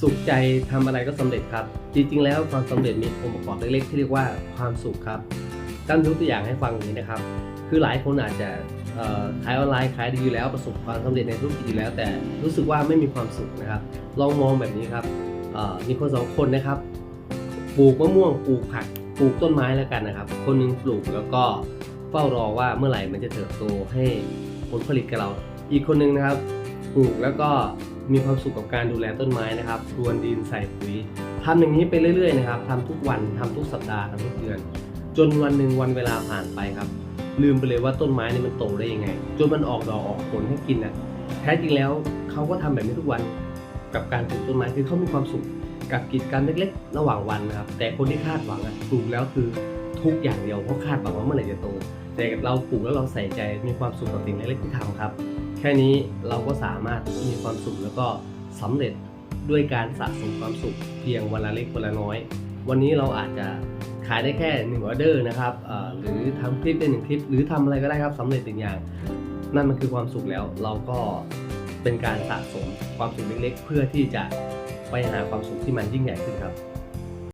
สุขใจทำอะไรก็สำเร็จครับ จริงๆ แล้วความสำเร็จมีองค์ประกอบเล็กๆ ที่เรียกว่าความสุขครับตั้งยกตัวอย่างให้ฟังอย่างนี้นะครับ คือหลายคนอาจจะขายออนไลน์ขายดีอยู่แล้วประสบความสำเร็จในธุรกิจอยู่แล้ว แต่รู้สึกว่าไม่มีความสุขนะครับ ลองมองแบบนี้ครับมีคนสองคนนะครับปลูกมะม่วงปลูกผักปลูกต้นไม้แล้วกันนะครับ คนหนึงปลูกแล้วก็เฝ้ารอว่าเมื่อไหร่มันจะเติบโตให้ผลผลิตกับเรา อีกคนหนึงนะครับปลูกแล้วก็ มีความสุขกับการดูแลต้นไม้นะครับรวนดินใส่ปุ๋ยทำอย่างนี้ไปเรื่อยๆนะครับทำทุกวันทำทุกสัปดาห์ทำทุกเดือน จนวันหนึ่งวันเวลาผ่านไปครับ ลืมไปเลยว่าต้นไม้นี่มันโตได้ยังไง จนมันออกดอกออกผลให้กินนะแท้จริงแล้วเขาก็ทำแบบนี้ทุกวันกับการปลูกต้นไม้คือเขามีความสุขกับกิจกรรมเล็กๆ ระหว่างวันนะครับ แต่คนที่คาดหวังอะปลูกแล้วคือทุกอย่างเดียวเพราะคาดหวังว่าเมื่อไหร่จะโต แต่เราปลูกแล้วเราใส่ใจมีความสุขกับสิ่งเล็กๆที่ทำครับ ค่นี้เราก็สามารถมีความสุขแล้วก็สำเร็จด้วยการสะสมความสุขเพียงวันละเล็กวันละน้อย วันนี้เราอาจจะขายได้แค่หนึ่งออเดอร์นะครับหรือทำคลิปได้หนึ่งคลิป หรือทำอะไรก็ได้ครับสำเร็จหนึ่งอย่าง นั่นมันคือความสุขแล้ว เราก็เป็นการสะสมความสุขเล็กๆ เพื่อที่จะไปหาความสุขที่มันยิ่งใหญ่ขึ้นครับ